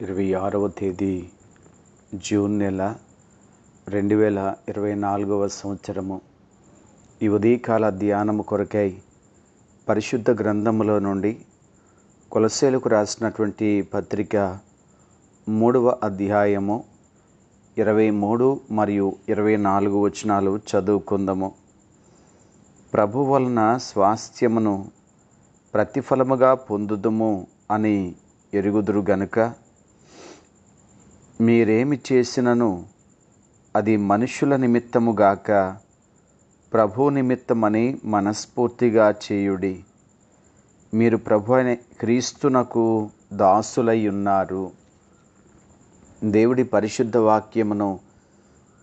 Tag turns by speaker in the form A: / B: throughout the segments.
A: ఇరవై ఆరవ తేదీ జూన్ నెల రెండు వేల ఇరవై నాలుగవ సంవత్సరము. ఈ ఉదయకాల ధ్యానము కొరకై పరిశుద్ధ గ్రంథములో నుండి కొలసేలకు రాసినటువంటి పత్రిక మూడవ అధ్యాయము ఇరవై మూడు మరియు ఇరవై నాలుగు వచనాలు చదువుకుందాము. ప్రభు వలన స్వాస్థ్యమును ప్రతిఫలముగా పొందుదుము అని ఎరుగుదురు గనుక మీరేమి చేసినను అది మనుషుల నిమిత్తము గాక ప్రభు నిమిత్తమని మనస్ఫూర్తిగా చేయుడి. మీరు ప్రభు అనే క్రీస్తునకు దాసులై ఉన్నారు. దేవుడి పరిశుద్ధ వాక్యమును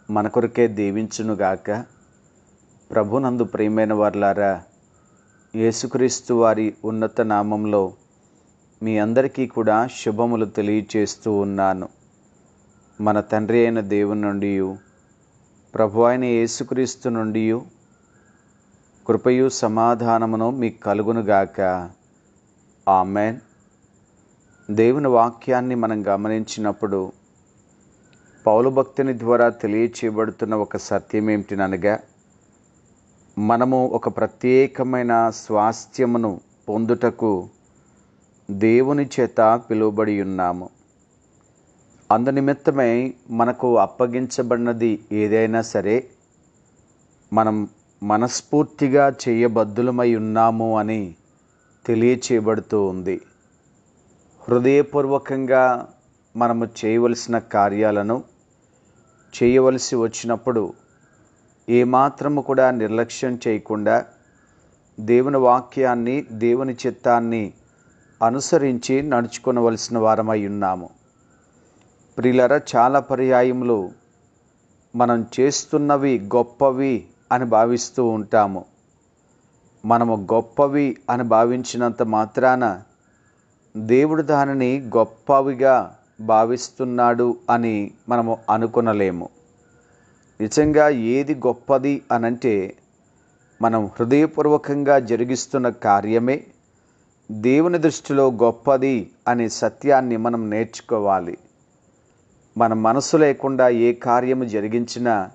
A: మన కొరకే దీవించునుగాక. ప్రభునందు ప్రియమైన వార్లారా యేసుక్రీస్తు వారి ఉన్నత నామంలో మీ అందరికీ కూడా శుభములు తెలియచేస్తూ ఉన్నాను. మన తండ్రి అయిన దేవుని నుండి ప్రభు అయిన యేసుక్రీస్తు నుండి కృపయు సమాధానమును మీకు కలుగునుగాక ఆమెన్. దేవుని వాక్యాన్ని మనం గమనించినప్పుడు పౌలు భక్తుని ద్వారా తెలియచేయబడుతున్న ఒక సత్యం ఏమిటిననగా మనము ఒక ప్రత్యేకమైన స్వాస్థ్యమును పొందుటకు దేవుని చేత పిలువబడి ఉన్నాము. అందునిమిత్తమై మనకు అప్పగించబడినది ఏదైనా సరే మనం మనస్ఫూర్తిగా చేయబద్దులమై ఉన్నాము అని తెలియచేయబడుతూ ఉంది. హృదయపూర్వకంగా మనము చేయవలసిన కార్యాలను చేయవలసి వచ్చినప్పుడు ఏమాత్రము కూడా నిర్లక్ష్యం చేయకుండా దేవుని వాక్యాన్ని దేవుని చిత్తాన్ని అనుసరించి నడుచుకునవలసిన వారమై ఉన్నాము. ప్రియులర చాలా పర్యాయములు మనం చేస్తున్నవి గొప్పవి అని భావిస్తూ ఉంటాము. మనము గొప్పవి అని భావించినంత మాత్రాన దేవుడు దానిని గొప్పవిగా భావిస్తున్నాడు అని మనము అనుకొనలేము. నిజంగా ఏది గొప్పది అనంటే మనం హృదయపూర్వకంగా జరిగిస్తున్న కార్యమే దేవుని దృష్టిలో గొప్పది అనే సత్యాన్ని మనం నేర్చుకోవాలి. మన మనసు లేకుండా ఏ కార్యము జరిగించినా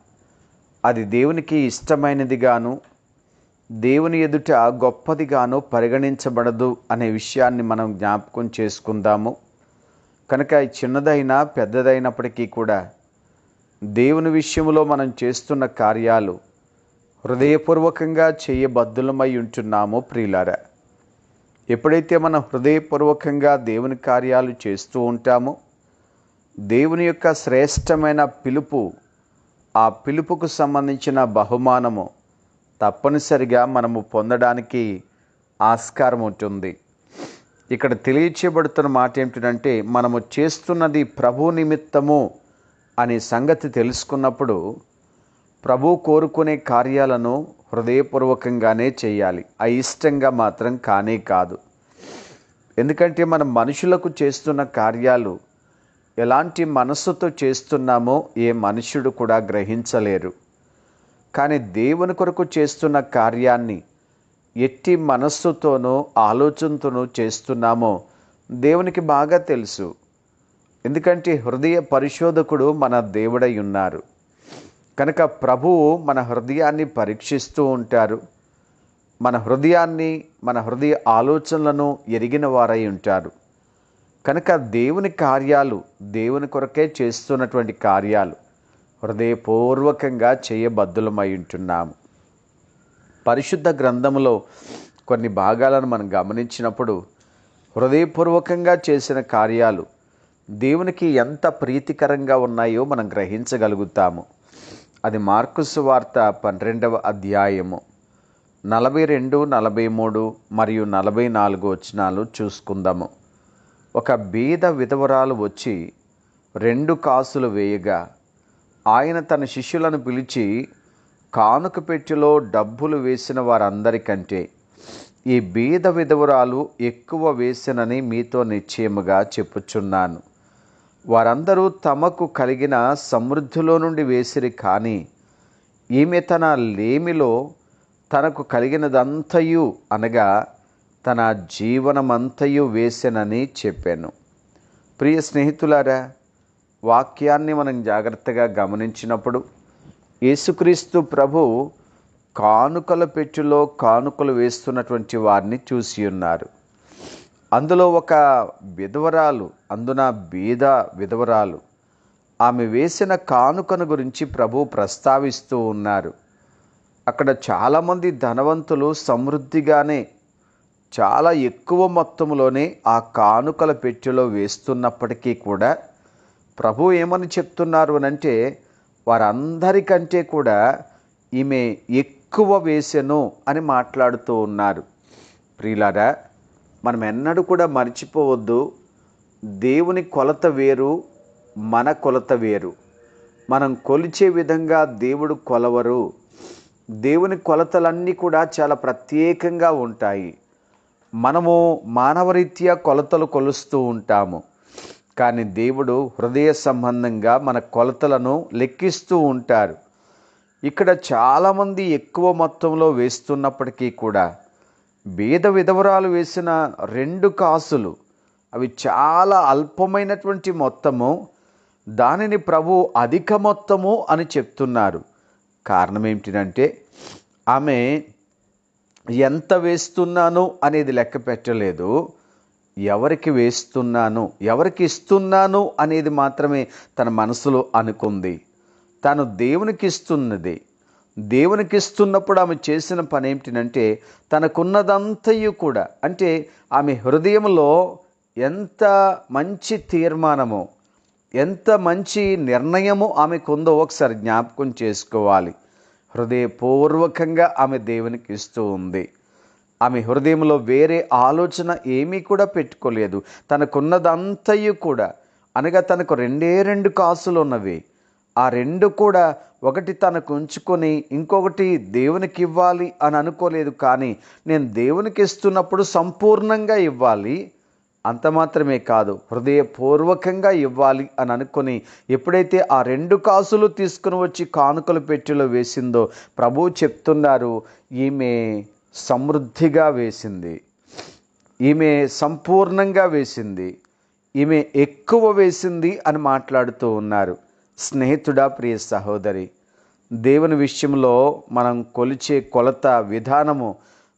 A: అది దేవునికి ఇష్టమైనదిగాను దేవుని ఎదుట గొప్పదిగాను పరిగణించబడదు అనే విషయాన్ని మనం జ్ఞాపకం చేసుకుందాము. కనుక చిన్నదైనా పెద్దదైనప్పటికీ కూడా దేవుని విషయంలో మనం చేస్తున్న కార్యాలు హృదయపూర్వకంగా చేయబద్దులమై ఉంటున్నామో ప్రియులారా. ఎప్పుడైతే మనం హృదయపూర్వకంగా దేవుని కార్యాలు చేస్తూ ఉంటామో దేవుని యొక్క శ్రేష్టమైన పిలుపు ఆ పిలుపుకు సంబంధించిన బహుమానము తప్పనిసరిగా మనము పొందడానికి ఆస్కారం ఉంటుంది. ఇక్కడ తెలియచేయబడుతున్న మాట ఏమిటంటే మనము చేస్తున్నది ప్రభు నిమిత్తము అనే సంగతి తెలుసుకున్నప్పుడు ప్రభు కోరుకునే కార్యాలను హృదయపూర్వకంగానే చేయాలి. అయిష్టంగా మాత్రం కానే కాదు. ఎందుకంటే మనం మనుషులకు చేస్తున్న కార్యాలు ఎలాంటి మనస్సుతో చేస్తున్నామో ఏ మనుష్యుడు కూడా గ్రహించలేరు. కానీ దేవుని కొరకు చేస్తున్న కార్యాన్ని ఎట్టి మనస్సుతోనో ఆలోచనతోనో చేస్తున్నామో దేవునికి బాగా తెలుసు. ఎందుకంటే హృదయ పరిశోధకుడు మన దేవుడై ఉన్నారు. కనుక ప్రభువు మన హృదయాన్ని పరీక్షిస్తూ ఉంటారు. మన హృదయాన్ని మన హృదయ ఆలోచనలను ఎరిగిన వారై ఉంటారు. కనుక దేవుని కార్యాలు దేవుని కొరకే చేస్తున్నటువంటి కార్యాలు హృదయపూర్వకంగా చేయబద్దులమై ఉంటున్నాము. పరిశుద్ధ గ్రంథములో కొన్ని భాగాలను మనం గమనించినప్పుడు హృదయపూర్వకంగా చేసిన కార్యాలు దేవునికి ఎంత ప్రీతికరంగా ఉన్నాయో మనం గ్రహించగలుగుతాము. అది మార్కుసు వార్త పన్నెండవ అధ్యాయము నలభై రెండు నలభై మూడు మరియు నలభై నాలుగు వచనాలు చూసుకుందాము. ఒక బీద విధవరాలు వచ్చి రెండు కాసులు వేయగా ఆయన తన శిష్యులను పిలిచి కానుక పెట్టెలో డబ్బులు వేసిన వారందరికంటే ఈ బీద విధవరాలు ఎక్కువ వేసినని మీతో నిశ్చయముగా చెప్పుచున్నాను. వారందరూ తమకు కలిగిన సమృద్ధిలో నుండి వేసిరి కానీ ఈమె తన లేమిలో తనకు కలిగినదంతయు అనగా తన జీవనమంతయు వేసెనని చెప్పాను. ప్రియ స్నేహితులారా వాక్యాన్ని మనం జాగ్రత్తగా గమనించినప్పుడు యేసుక్రీస్తు ప్రభు కానుకల పెట్టులో కానుకలు వేస్తున్నటువంటి వారిని చూసి ఉన్నారు. అందులో ఒక విధవరాలు అందున బీద విధవరాలు ఆమె వేసిన కానుకను గురించి ప్రభు ప్రస్తావిస్తూ ఉన్నారు. అక్కడ చాలామంది ధనవంతులు సమృద్ధిగానే చాలా ఎక్కువ మొత్తంలోనే ఆ కానుకల పెట్టెలో వేస్తున్నప్పటికీ కూడా ప్రభు ఏమని చెప్తున్నారు అని అంటే వారందరికంటే కూడా ఈమె ఎక్కువ వేసెను అని మాట్లాడుతూ ఉన్నారు. ప్రియులారా మనం ఎన్నడూ కూడా మర్చిపోవద్దు. దేవుని కొలత వేరు మన కొలత వేరు. మనం కొలిచే విధంగా దేవుడు కొలవరు. దేవుని కొలతలన్నీ కూడా చాలా ప్రత్యేకంగా ఉంటాయి. మనము మానవరీత్యా కొలతలు కొలుస్తూ ఉంటాము. కానీ దేవుడు హృదయ సంబంధంగా మన కొలతలను లెక్కిస్తూ ఉంటారు. ఇక్కడ చాలామంది ఎక్కువ మొత్తంలో వేస్తున్నప్పటికీ కూడా బీద విధవరాలు వేసిన రెండు కాసులు అవి చాలా అల్పమైనటువంటి మొత్తము దానిని ప్రభు అధిక మొత్తము అని చెప్తున్నారు. కారణం ఏమిటంటే ఆమె ఎంత వేస్తున్నాను అనేది లెక్క పెట్టలేదు. ఎవరికి వేస్తున్నాను ఎవరికి ఇస్తున్నాను అనేది మాత్రమే తన మనసులో అనుకుంది. తాను దేవునికి ఇస్తున్నది దేవునికి ఇస్తున్నప్పుడు ఆమె చేసిన పని ఏమిటంటే తనకున్నదంతయు కూడా. అంటే ఆమె హృదయంలో ఎంత మంచి తీర్మానమో ఎంత మంచి నిర్ణయము ఆమెకుందో ఒకసారి జ్ఞాపకం చేసుకోవాలి. హృదయపూర్వకంగా ఆమె దేవునికి ఇస్తూ ఉంది. ఆమె హృదయంలో వేరే ఆలోచన ఏమీ కూడా పెట్టుకోలేదు. తనకున్నదంతయు కూడా. అనగా తనకు రెండే రెండు కాసులు ఉన్నవి. ఆ రెండు కూడా ఒకటి తనకు ఉంచుకొని ఇంకొకటి దేవునికి ఇవ్వాలి అని అనుకోలేదు కానీ నేను దేవునికి ఇస్తున్నప్పుడు సంపూర్ణంగా ఇవ్వాలి. అంత మాత్రమే కాదు హృదయపూర్వకంగా ఇవ్వాలి అని అనుకొని ఎప్పుడైతే ఆ రెండు కాసులు తీసుకుని వచ్చి కానుకల పెట్టెలో వేసిందో ప్రభు చెప్తున్నారు ఈమె సమృద్ధిగా వేసింది ఈమె సంపూర్ణంగా వేసింది ఈమె ఎక్కువ వేసింది అని మాట్లాడుతూ ఉన్నారు. స్నేహితుడా ప్రియ సహోదరి దేవుని విషయంలో మనం కొలిచే కొలత విధానము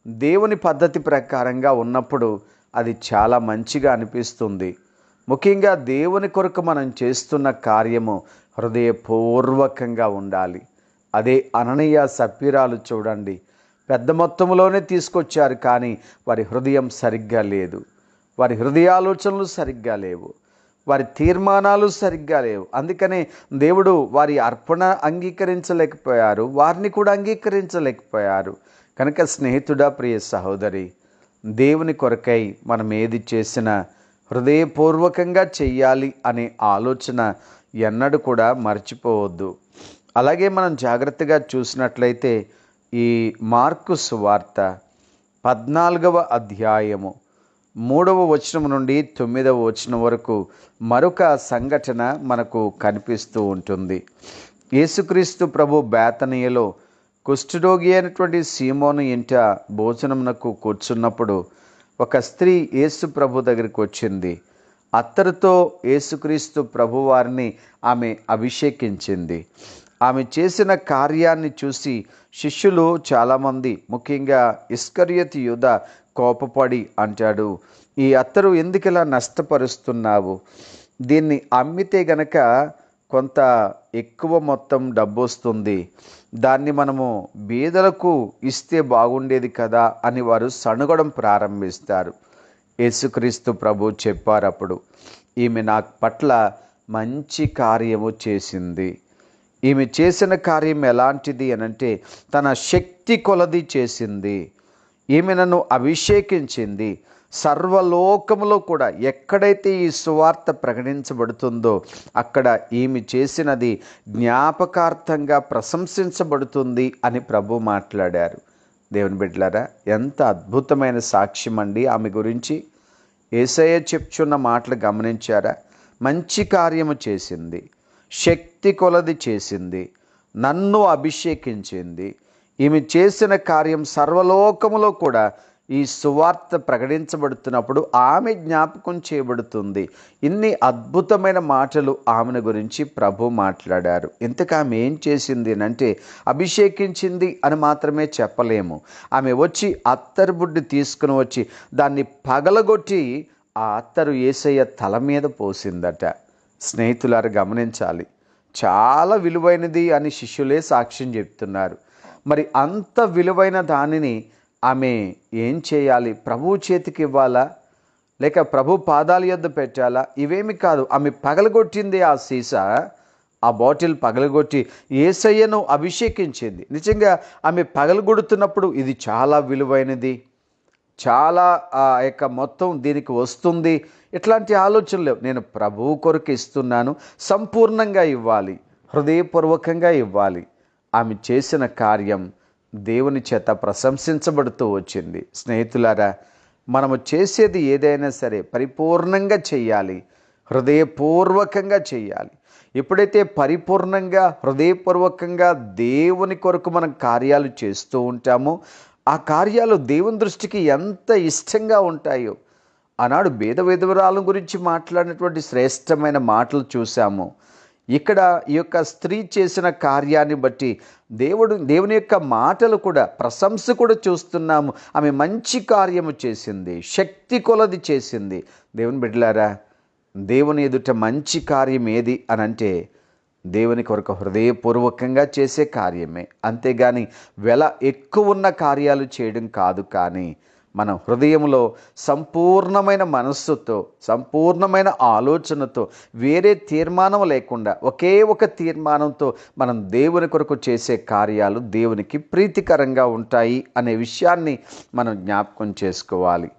A: దేవుని పద్ధతి ప్రకారంగా ఉన్నప్పుడు అది చాలా మంచిగా అనిపిస్తుంది. ముఖ్యంగా దేవుని కొరకు మనం చేస్తున్న కార్యము హృదయపూర్వకంగా ఉండాలి. అదే అననీయ సప్పిరాలు చూడండి. పెద్ద మొత్తంలోనే తీసుకొచ్చారు కానీ వారి హృదయం సరిగ్గా లేదు. వారి హృదయాలోచనలు సరిగ్గా లేవు. వారి తీర్మానాలు సరిగ్గా లేవు. అందుకనే దేవుడు వారి అర్పణ అంగీకరించలేకపోయారు. వారిని కూడా అంగీకరించలేకపోయారు. కనుక స్నేహితుడా ప్రియ సహోదరి దేవుని కొరకై మనం ఏది చేసినా హృదయపూర్వకంగా చెయ్యాలి అనే ఆలోచన ఎన్నడూ కూడా మర్చిపోవద్దు. అలాగే మనం జాగ్రత్తగా చూసినట్లయితే ఈ మార్కు సువార్త పద్నాలుగవ అధ్యాయము మూడవ వచనం నుండి తొమ్మిదవ వచనం వరకు మరొక సంఘటన మనకు కనిపిస్తూ ఉంటుంది. యేసుక్రీస్తు ప్రభు బేతనీయలో కుష్ఠరోగి అయినటువంటి సీమోను ఇంట భోజనమునకు కూర్చున్నప్పుడు ఒక స్త్రీ యేసు ప్రభు దగ్గరికి వచ్చింది. అత్తరుతో యేసుక్రీస్తు ప్రభు వారిని ఆమె అభిషేకించింది. ఆమె చేసిన కార్యాన్ని చూసి శిష్యులు చాలామంది ముఖ్యంగా ఇస్కరియత్ యుధ కోపపడి అంటాడు ఈ అత్తరు ఎందుకిలా నష్టపరుస్తున్నావు? దీన్ని అమ్మితే గనక కొంత ఎక్కువ మొత్తం డబ్బు వస్తుంది దాన్ని మనము బీదలకు ఇస్తే బాగుండేది కదా అని వారు సణుగడం ప్రారంభిస్తారు. యేసుక్రీస్తు ప్రభు చెప్పారు అప్పుడు ఈమె నా పట్ల మంచి కార్యము చేసింది. ఈమె చేసిన కార్యం ఎలాంటిది అనంటే తన శక్తి కొలది చేసింది. ఈమె నన్ను అభిషేకించింది. సర్వలోకములో కూడా ఎక్కడైతే ఈ సువార్త ప్రకటించబడుతుందో అక్కడ ఈమె చేసినది జ్ఞాపకార్థంగా ప్రశంసించబడుతుంది అని ప్రభు మాట్లాడారు. దేవుని బిడ్డలారా ఎంత అద్భుతమైన సాక్ష్యం అండి ఆమె గురించి. ఏసయ్య చెప్చున్న మాటలు గమనించారా? మంచి కార్యము చేసింది శక్తి కొలది చేసింది నన్ను అభిషేకించింది. ఈమె చేసిన కార్యం సర్వలోకములో కూడా ఈ సువార్త ప్రకటించబడుతున్నప్పుడు ఆమె జ్ఞాపకం చేయబడుతుంది. ఇన్ని అద్భుతమైన మాటలు ఆమెను గురించి ప్రభు మాట్లాడారు. ఇంతకు ఆమె ఏం చేసింది అంటే అభిషేకించింది అని మాత్రమే చెప్పలేము. ఆమె వచ్చి అత్తరు బుడ్డి తీసుకుని వచ్చి దాన్ని పగలగొట్టి ఆ అత్తరు ఏసయ్య తల మీద పోసిందట. స్నేహితులారు గమనించాలి. చాలా విలువైనది అని శిష్యులే సాక్ష్యం చెప్తున్నారు. మరి అంత విలువైన దానిని ఆమె ఏం చేయాలి? ప్రభువు చేతికి ఇవ్వాలా? లేక ప్రభు పాదాల యొద్ద పెట్టాలా? ఇవేమి కాదు ఆమె పగలగొట్టింది ఆ సీసా. ఆ బాటిల్ పగలగొట్టి ఏసయ్యను అభిషేకించింది. నిజంగా ఆమె పగలగొడుతున్నప్పుడు ఇది చాలా విలువైనది. చాలా ఆ యొక్క మొత్తం దీనికి వస్తుంది. ఇట్లాంటి ఆలోచనలు లేవు. నేను ప్రభువు కొరకు ఇస్తున్నాను. సంపూర్ణంగా ఇవ్వాలి. హృదయపూర్వకంగా ఇవ్వాలి. ఆమె చేసిన కార్యం దేవుని చేత ప్రశంసించబడుతూ వచ్చింది. స్నేహితులారా మనము చేసేది ఏదైనా సరే పరిపూర్ణంగా చేయాలి. హృదయపూర్వకంగా చేయాలి. ఎప్పుడైతే పరిపూర్ణంగా హృదయపూర్వకంగా దేవుని కొరకు మనం కార్యాలు చేస్తూ ఉంటామో ఆ కార్యాలు దేవుని దృష్టికి ఎంత ఇష్టంగా ఉంటాయో ఆనాడు భేద విధవరాల గురించి మాట్లాడినటువంటి శ్రేష్టమైన మాటలు చూసాము ఇక్కడ ఈ యొక్క స్త్రీ చేసిన కార్యాన్ని బట్టి దేవుడు దేవుని యొక్క మాటలు కూడా ప్రశంస కూడా చూస్తున్నాము. ఆమె మంచి కార్యము చేసింది శక్తి కొలది చేసింది. దేవుని బిడ్డలారా దేవుని ఎదుట మంచి కార్యం ఏది అని అంటే దేవుని కొరకు హృదయపూర్వకంగా చేసే కార్యమే. అంతేగాని వెల ఎక్కువ ఉన్న కార్యాలు చేయడం కాదు కానీ మనం హృదయంలో సంపూర్ణమైన మనస్సుతో సంపూర్ణమైన ఆలోచనతో వేరే తీర్మానం లేకుండా ఒకే ఒక తీర్మానంతో మనం దేవుని కొరకు చేసే కార్యాలు దేవునికి ప్రీతికరంగా ఉంటాయి అనే విషయాన్ని మనం జ్ఞాపకం చేసుకోవాలి.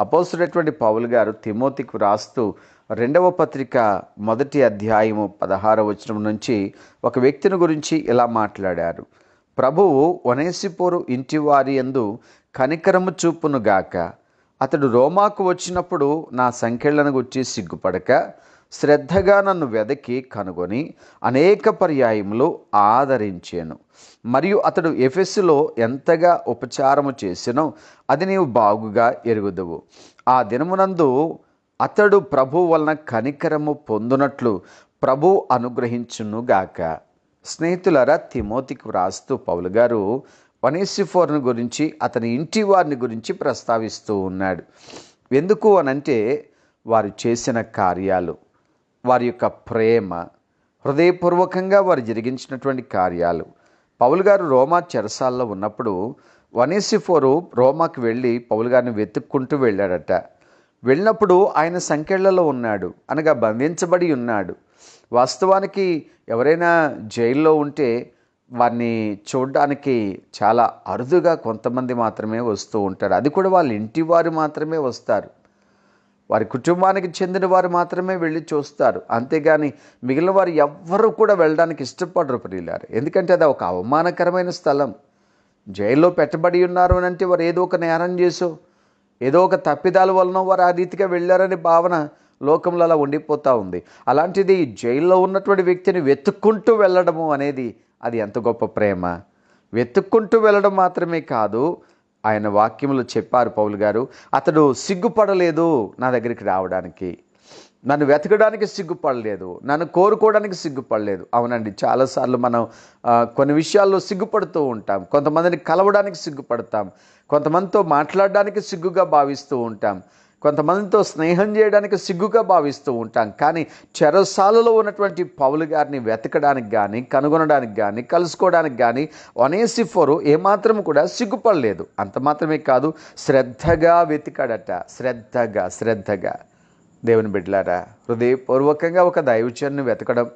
A: అపోసుడటువంటి పౌలు గారు తిమోతికి రాస్తూ రెండవ పత్రిక మొదటి అధ్యాయము పదహార వచనం నుంచి ఒక వ్యక్తిని గురించి ఇలా మాట్లాడారు. ప్రభువు వనేసిపోరు ఇంటివారి యందు కనికరము చూపునుగాక అతడు రోమాకు వచ్చినప్పుడు నా సంఖ్యలను గుర్చి సిగ్గుపడక శ్రద్ధగా నన్ను వెదకి కనుగొని అనేక పర్యాయములు ఆదరించాను. మరియు అతడు ఎఫెస్సులో ఎంతగా ఉపచారము చేసినో అది నీవు బాగుగా ఎరుగుదువు. ఆ దినమునందు అతడు ప్రభు వలన కనికరము పొందునట్లు ప్రభు అనుగ్రహించునుగాక. స్నేహితులరా తిమోతికి వ్రాస్తూ పౌలు గారు వనేసిఫోర్ను గురించి అతని ఇంటి వారిని గురించి ప్రస్తావిస్తూ ఉన్నాడు. ఎందుకు అనంటే వారు చేసిన కార్యాలు వారి యొక్క ప్రేమ హృదయపూర్వకంగా వారు జరిగించినటువంటి కార్యాలు. పౌలు గారు రోమా చెరసాల్లో ఉన్నప్పుడు వనేసిఫోరు రోమాకు వెళ్ళి పౌలు గారిని వెతుక్కుంటూ వెళ్ళాడట. వెళ్ళినప్పుడు ఆయన సంఖ్యలలో ఉన్నాడు అనగా బంధించబడి ఉన్నాడు. వాస్తవానికి ఎవరైనా జైల్లో ఉంటే వారిని చూడడానికి చాలా అరుదుగా కొంతమంది మాత్రమే వస్తూ ఉంటారు. అది కూడా వాళ్ళ ఇంటి వారు మాత్రమే వస్తారు. వారి కుటుంబానికి చెందిన వారు మాత్రమే వెళ్ళి చూస్తారు. అంతేగాని మిగిలిన వారు ఎవ్వరూ కూడా వెళ్ళడానికి ఇష్టపడరు ప్రియులారు. ఎందుకంటే అది ఒక అవమానకరమైన స్థలం. జైల్లో పెట్టబడి ఉన్నారు అని అంటే వారు ఏదో ఒక నేరం చేసో ఏదో ఒక తప్పిదాల వలన వారు ఆ రీతిగా వెళ్ళారనే భావన లోకంలో అలా ఉండిపోతూ ఉంది. అలాంటిది జైల్లో ఉన్నటువంటి వ్యక్తిని వెతుక్కుంటూ వెళ్ళడము అనేది అది ఎంత గొప్ప ప్రేమ. వెతుక్కుంటూ వెళ్ళడం మాత్రమే కాదు ఆయన వాక్యములు చెప్పారు పౌలు గారు అతడు సిగ్గుపడలేదు నా దగ్గరికి రావడానికి. నన్ను వెతకడానికి సిగ్గుపడలేదు నన్ను కోరుకోవడానికి సిగ్గుపడలేదు. అవునండి చాలాసార్లు మనం కొన్ని విషయాల్లో సిగ్గుపడుతూ ఉంటాం. కొంతమందిని కలవడానికి సిగ్గుపడతాం. కొంతమందితో మాట్లాడడానికి సిగ్గుగా భావిస్తూ ఉంటాం. కొంతమందితో స్నేహం చేయడానికి సిగ్గుగా భావిస్తూ ఉంటాం. కానీ చెరసాలలో ఉన్నటువంటి పౌలు గారిని వెతకడానికి కానీ కనుగొనడానికి కానీ కలుసుకోవడానికి కానీ ఒనేసిఫోరు ఏమాత్రం కూడా సిగ్గుపడలేదు. అంత మాత్రమే కాదు శ్రద్ధగా వెతికాడట. శ్రద్ధగా శ్రద్ధగా. దేవుని బిడ్డలారా హృదయపూర్వకంగా ఒక దైవచర్ని వెతకడం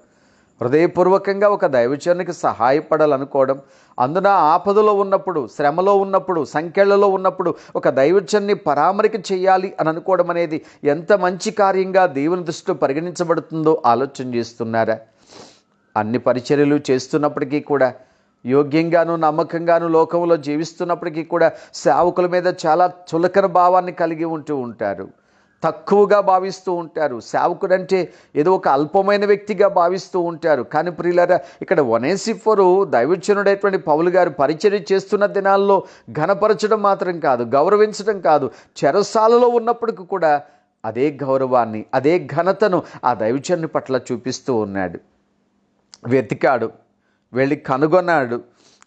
A: హృదయపూర్వకంగా ఒక దైవచరునికి సహాయపడాలనుకోవడం అందున ఆపదలో ఉన్నప్పుడు శ్రమలో ఉన్నప్పుడు సంఖ్యలలో ఉన్నప్పుడు ఒక దైవచర్ని పరామరిక చేయాలి అని అనుకోవడం అనేది ఎంత మంచి కార్యంగా దేవుని దృష్టిలో పరిగణించబడుతుందో ఆలోచన చేస్తున్నారా? అన్ని పరిచర్యలు చేస్తున్నప్పటికీ కూడా యోగ్యంగాను నమ్మకంగాను లోకంలో జీవిస్తున్నప్పటికీ కూడా సేవకుల మీద చాలా చులకన భావాన్ని కలిగి ఉంటూ ఉంటారు. తక్కువగా భావిస్తూ ఉంటారు. సేవకుడంటే ఏదో ఒక అల్పమైన వ్యక్తిగా భావిస్తూ ఉంటారు. కానీ ప్రియులరా ఇక్కడ వనేసిఫరు దైవచనుడైనటువంటి పౌలు గారు పరిచర్య చేస్తున్న దినాల్లో ఘనపరచడం మాత్రం కాదు గౌరవించడం కాదు. చెరసాలలో ఉన్నప్పటికీ కూడా అదే గౌరవాన్ని అదే ఘనతను ఆ దైవచనుని పట్ల చూపిస్తూ ఉన్నాడు. వెతికాడు వెళ్ళి కనుగొన్నాడు.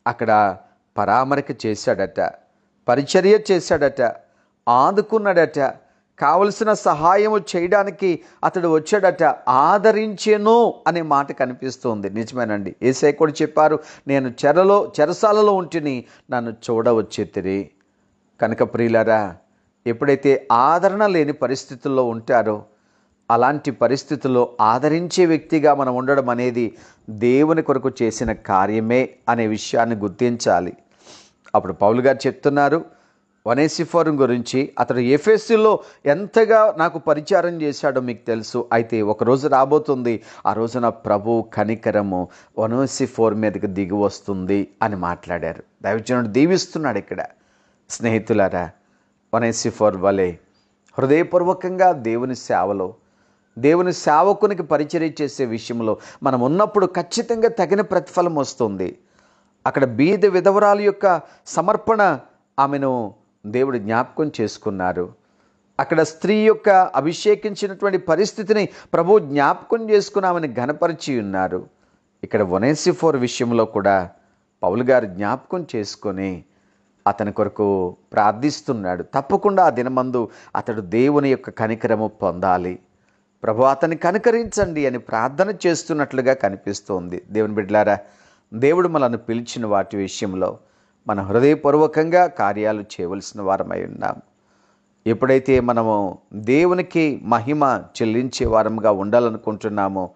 A: అక్కడ పరామరిక చేశాడట పరిచర్య చేశాడట ఆదుకున్నాడట. కావలసిన సహాయము చేయడానికి అతడు వచ్చాడట ఆదరించెను అనే మాట కనిపిస్తుంది. నిజమేనండి. ఏసై కూడా చెప్పారు నేను చెరలో చెరసాలలో ఉంటిని నన్ను చూడవచ్చేతిరి. కనుక ప్రియులరా ఎప్పుడైతే ఆదరణ లేని పరిస్థితుల్లో ఉంటారో అలాంటి పరిస్థితుల్లో ఆదరించే వ్యక్తిగా మనం ఉండడం అనేది దేవుని కొరకు చేసిన కార్యమే అనే విషయాన్ని గుర్తించాలి. అప్పుడు పౌలు గారు చెప్తున్నారు వనేసిఫోరం గురించి అతడు ఎఫ్ఎస్సిలో ఎంతగా నాకు పరిచారం చేశాడో మీకు తెలుసు. అయితే ఒక రోజు రాబోతుంది. ఆ రోజున ప్రభు కనికరము వనోసిఫోర్ మీదకి దిగి వస్తుంది అని మాట్లాడారు. దైవజనుడు దీవిస్తున్నాడు ఇక్కడ. స్నేహితులారా వనేసిఫోర్ వలె హృదయపూర్వకంగా దేవుని సేవలో దేవుని సేవకునికి పరిచయం చేసే విషయంలో మనం ఉన్నప్పుడు ఖచ్చితంగా తగిన ప్రతిఫలం వస్తుంది. అక్కడ బీద విధవరాలు యొక్క సమర్పణ ఆమెను దేవుడు జ్ఞాపకం చేసుకున్నారు. అక్కడ స్త్రీ యొక్క అభిషేకించినటువంటి పరిస్థితిని ప్రభు జ్ఞాపకం చేసుకున్నామని ఘనపరిచి ఉన్నారు. ఇక్కడ వనేసిఫోర్ విషయంలో కూడా పౌలు గారు జ్ఞాపకం చేసుకొని అతని కొరకు ప్రార్థిస్తున్నాడు. తప్పకుండా ఆ దినమందు అతడు దేవుని యొక్క కనికరము పొందాలి. ప్రభు అతన్ని కనికరించండి అని ప్రార్థన చేస్తున్నట్లుగా కనిపిస్తోంది. దేవుని బిడ్డలారా దేవుడు మనల్ని పిలిచిన వాటి విషయంలో మన హృదయపూర్వకంగా కార్యాలు చేయవలసిన వారమై ఉన్నాం. ఎప్పుడైతే మనము దేవునికి మహిమ చెల్లించే వారముగా ఉండాలనుకుంటున్నామో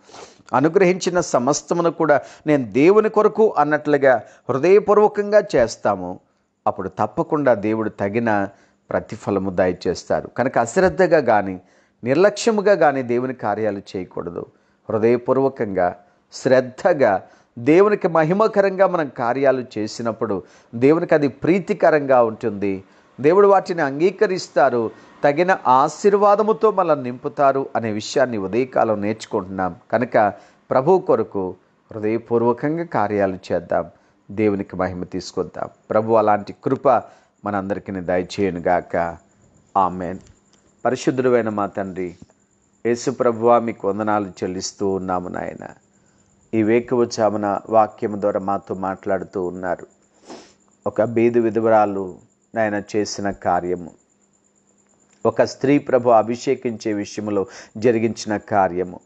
A: అనుగ్రహించిన సమస్తమును కూడా నేను దేవుని కొరకు అన్నట్లుగా హృదయపూర్వకంగా చేస్తాము. అప్పుడు తప్పకుండా దేవుడు తగిన ప్రతిఫలము దయచేస్తారు. కనుక అశ్రద్ధగా కానీ నిర్లక్ష్యముగా కానీ దేవుని కార్యాలు చేయకూడదు. హృదయపూర్వకంగా శ్రద్ధగా దేవునికి మహిమకరంగా మనం కార్యాలు చేసినప్పుడు దేవునికి అది ప్రీతికరంగా ఉంటుంది. దేవుడు వాటిని అంగీకరిస్తారు. తగిన ఆశీర్వాదముతో మనల్ని నింపుతారు అనే విషయాన్ని ఉదయకాలం నేర్చుకుంటున్నాం. కనుక ప్రభు కొరకు హృదయపూర్వకంగా కార్యాలు చేద్దాం. దేవునికి మహిమ తీసుకొద్దాం. ప్రభు అలాంటి కృప మనందరికీ దయచేయనుగాక. ఆమెన్. పరిశుద్ధుడైన మా తండ్రి యేసు ప్రభువా మీకు వందనాలు చెల్లిస్తూ ఉన్నాము నాయన. ఈ వేకువచామున వాక్యం ద్వారా మాతో మాట్లాడుతూ ఉన్నారు. ఒక బీదు విధవరాలు నాయన చేసిన కార్యము. ఒక స్త్రీ ప్రభు అభిషేకించే విషయంలో జరిగించిన కార్యము.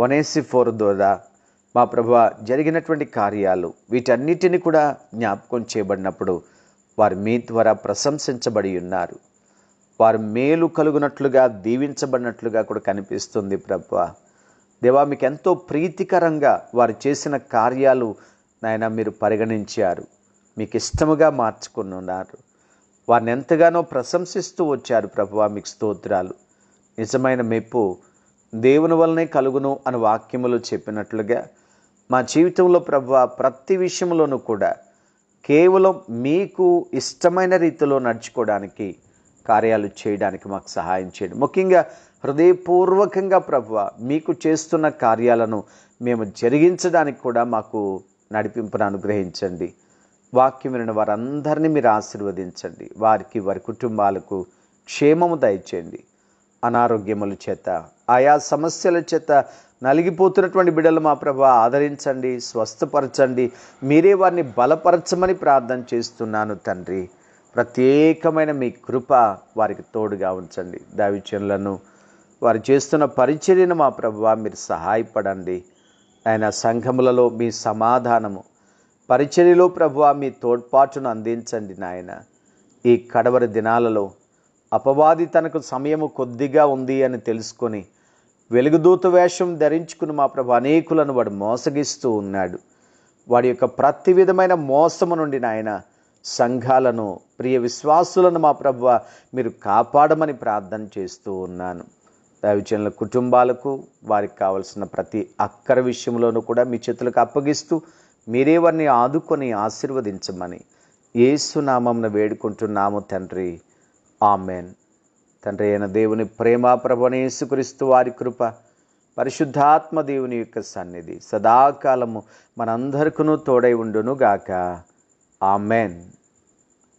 A: ఒనేసిఫోర్ ద్వారా మా ప్రభు జరిగినటువంటి కార్యాలు వీటన్నిటిని కూడా జ్ఞాపకం చేయబడినప్పుడు వారు మీ ద్వారా ప్రశంసించబడి ఉన్నారు. వారు మేలు కలుగునట్లుగా దీవించబడినట్లుగా కూడా కనిపిస్తుంది ప్రభు. దేవా మీకు ఎంతో ప్రీతికరంగా వారు చేసిన కార్యాలు నాయన మీరు పరిగణించారు. మీకు ఇష్టముగా మార్చుకున్నారు. వారిని ఎంతగానో ప్రశంసిస్తూ వచ్చారు ప్రభువా మీకు స్తోత్రాలు. నిజమైన మెప్పు దేవుని వల్లనే కలుగును అని వాక్యములు చెప్పినట్లుగా మా జీవితంలో ప్రభు ప్రతి విషయంలోనూ కూడా కేవలం మీకు ఇష్టమైన రీతిలో నడుచుకోవడానికి కార్యాలు చేయడానికి మాకు సహాయం చేయండి. ముఖ్యంగా హృదయపూర్వకంగా ప్రభు మీకు చేస్తున్న కార్యాలను మేము జరిగించడానికి కూడా మాకు నడిపింపును అనుగ్రహించండి. వాక్యం వినిన వారందరినీ మీరు ఆశీర్వదించండి. వారికి వారి కుటుంబాలకు క్షేమము దయచేయండి. అనారోగ్యముల చేత ఆయా సమస్యల చేత నలిగిపోతున్నటువంటి బిడ్డలు మా ప్రభు ఆదరించండి స్వస్థపరచండి. మీరే వారిని బలపరచమని ప్రార్థన చేస్తున్నాను తండ్రి. ప్రత్యేకమైన మీ కృప వారికి తోడుగా ఉంచండి. దావిచనులను వారు చేస్తున్న పరిచర్యను మా ప్రభు మీరు సహాయపడండి. ఆయన సంఘములలో మీ సమాధానము పరిచర్యలో ప్రభు మీ తోడ్పాటును అందించండి నాయన. ఈ కడవరి దినాలలో అపవాది తనకు సమయము కొద్దిగా ఉంది అని తెలుసుకొని వెలుగుదూత వేషం ధరించుకుని మా ప్రభు అనేకులను వాడు మోసగిస్తూ ఉన్నాడు. వాడి యొక్క ప్రతి విధమైన మోసము నుండి నాయన సంఘాలను ప్రియ విశ్వాసులను మా ప్రభు మీరు కాపాడమని ప్రార్థన చేస్తూ ఉన్నాను. దైవజనుల కుటుంబాలకు వారికి కావలసిన ప్రతి అక్కర విషయంలోనూ కూడా మీ చేతులకు అప్పగిస్తూ మీరే వారిని ఆదుకొని ఆశీర్వదించమని ఏసునామంను వేడుకుంటున్నాము తండ్రి. ఆమెన్. తండ్రి అయిన దేవుని ప్రేమ ప్రభనేసుక్రీస్తు వారి కృప పరిశుద్ధాత్మ దేవుని యొక్క సన్నిధి సదాకాలము మనందరికీ తోడై ఉండును గాక ఆమెన్.